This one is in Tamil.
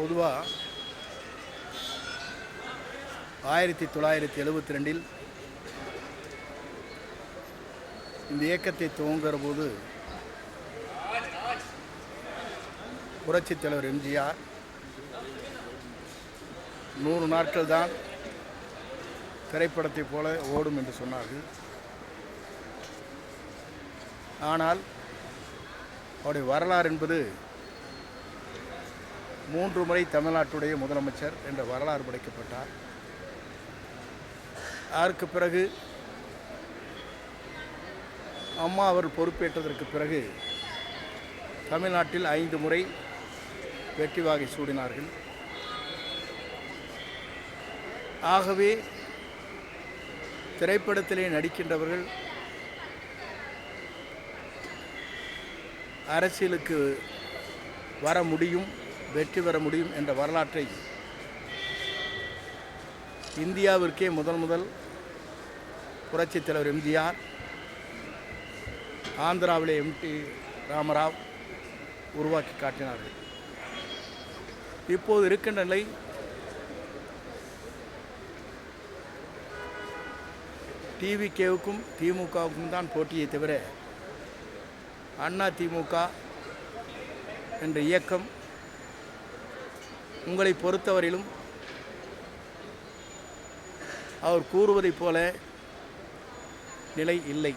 பொதுவாக ஆயிரத்தி தொள்ளாயிரத்தி எழுபத்தி ரெண்டில் இந்த இயக்கத்தை துவங்குகிற போது புரட்சித் தலைவர் எம்ஜிஆர் நூறு நாட்கள் தான் திரைப்படத்தைப் போல ஓடும் என்று சொன்னார்கள். ஆனால் அவருடைய வரலாறு என்பது மூன்று முறை தமிழ்நாட்டுடைய முதலமைச்சர் என்ற வரலாறு படைக்கப்பட்டார். அதற்கு பிறகு அம்மா அவர் பொறுப்பேற்றதற்கு பிறகு தமிழ்நாட்டில் ஐந்து முறை வெற்றி வாகை சூடினார்கள். ஆகவே திரைப்படத்திலே நடிக்கின்றவர்கள் அரசியலுக்கு வர முடியும். வெற்றி பெற முடியும் என்ற வரலாற்றை இந்தியாவிற்கே முதல் முதல் புரட்சித் தலைவர் எம்ஜிஆர் ஆந்திராவிலே எம்டி ராமராவ் உருவாக்கி காட்டினார்கள். இப்போது இருக்கின்ற நிலை டிவிகேவுக்கும் திமுகவுக்கும் தான் போட்டியை தவிர அண்ணா திமுக என்ற இயக்கம் உங்களை பொறுத்தவரையிலும் அவர் கூறுவதைப் போல நிலை இல்லை.